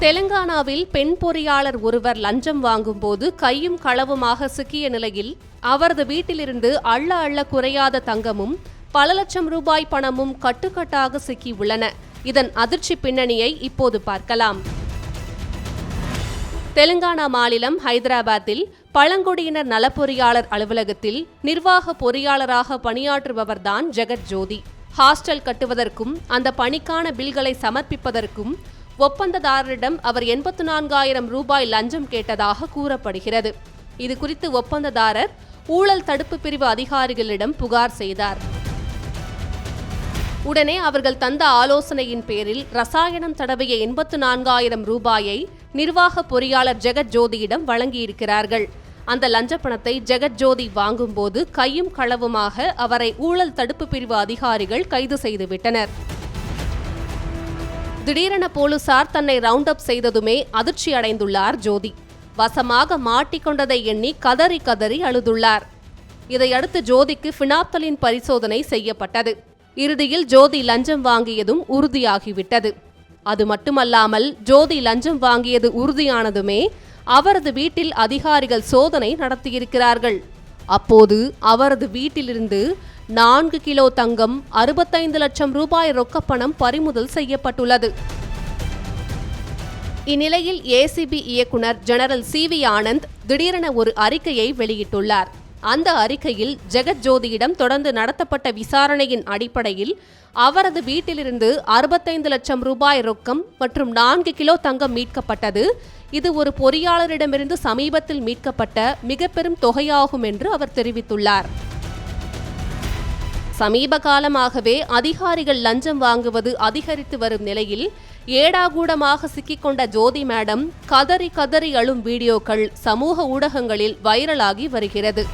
தெலுங்கானாவில் பெண் பொறியாளர் ஒருவர் லஞ்சம் வாங்கும்போது கையும் களவுமாக சிக்கிய நிலையில் அவரது வீட்டிலிருந்து அள்ள அள்ள குறையாத தங்கமும் பல லட்சம் ரூபாய் பணமும் கட்டுக்கட்டாக சிக்கியுள்ளன இதன் அதிர்ச்சி பின்னணியை இப்போது பார்க்கலாம். தெலுங்கானா மாநிலம் ஹைதராபாத்தில் பழங்குடியினர் நலப்பொறியாளர் அலுவலகத்தில் நிர்வாக பொறியாளராக பணியாற்றுபவர்தான் ஜெகத் ஜோதி. ஹாஸ்டல் கட்டுவதற்கும் அந்த பணிக்கான பில்களை சமர்ப்பிப்பதற்கும் ஒப்பந்ததாரரிடம் அவர் எண்பத்து நான்காயிரம் ரூபாய் லஞ்சம் கேட்டதாக கூறப்படுகிறது. இது குறித்து ஒப்பந்ததாரர் ஊழல் தடுப்பு பிரிவு அதிகாரிகளிடம் புகார் செய்தார். உடனே அவர்கள் தந்த ஆலோசனையின் பேரில் ரசாயனம் தடவிய எண்பத்து நான்காயிரம் ரூபாயை நிர்வாக பொறியாளர் ஜெகத் ஜோதியிடம் வழங்கியிருக்கிறார்கள். அந்த லஞ்ச பணத்தை ஜெகத் ஜோதி வாங்கும்போது கையும் களவுமாக அவரை ஊழல் தடுப்பு பிரிவு அதிகாரிகள் கைது செய்துவிட்டனர். திடீரென போலீசார் தன்னை ரவுண்ட் அப் செய்ததுமே அதிர்ச்சி அடைந்துள்ளார் ஜோதி. வசமாக மாட்டிக்கொண்டதை எண்ணி கதறி கதறி அழுதுள்ளார். இதையடுத்து ஜோதிக்கு பினாப்தலின் பரிசோதனை செய்யப்பட்டது. இறுதியில் ஜோதி லஞ்சம் வாங்கியதும் உறுதியாகிவிட்டது. அது மட்டுமல்லாமல் ஜோதி லஞ்சம் வாங்கியது உறுதியானதுமே அவரது வீட்டில் அதிகாரிகள் சோதனை நடத்தியிருக்கிறார்கள். அப்போது அவரது வீட்டிலிருந்து நான்கு கிலோ தங்கம் அறுபத்தைந்து லட்சம் ரூபாய் ரொக்கப்பணம் பறிமுதல் செய்யப்பட்டுள்ளது. இந்நிலையில் ஏசிபி இயக்குனர் ஜெனரல் சி வி ஆனந்த் திடீரென ஒரு அறிக்கையை வெளியிட்டுள்ளார். அந்த அறிக்கையில் ஜெகஜோதியிடம் தொடர்ந்து நடத்தப்பட்ட விசாரணையின் அடிப்படையில் அவரது வீட்டிலிருந்து அறுபத்தைந்து லட்சம் ரூபாய் ரொக்கம் மற்றும் நான்கு கிலோ தங்கம் மீட்கப்பட்டது. இது ஒரு பொறியாளரிடமிருந்து சமீபத்தில் மீட்கப்பட்ட மிக பெரும் தொகையாகும் என்று அவர் தெரிவித்துள்ளார். சமீப காலமாகவே அதிகாரிகள் லஞ்சம் வாங்குவது அதிகரித்து வரும் நிலையில் ஏடாகூடமாக சிக்கிக்கொண்ட ஜோதி மேடம் கதறி கதறி அழும் வீடியோக்கள் சமூக ஊடகங்களில் வைரலாகி வருகிறது.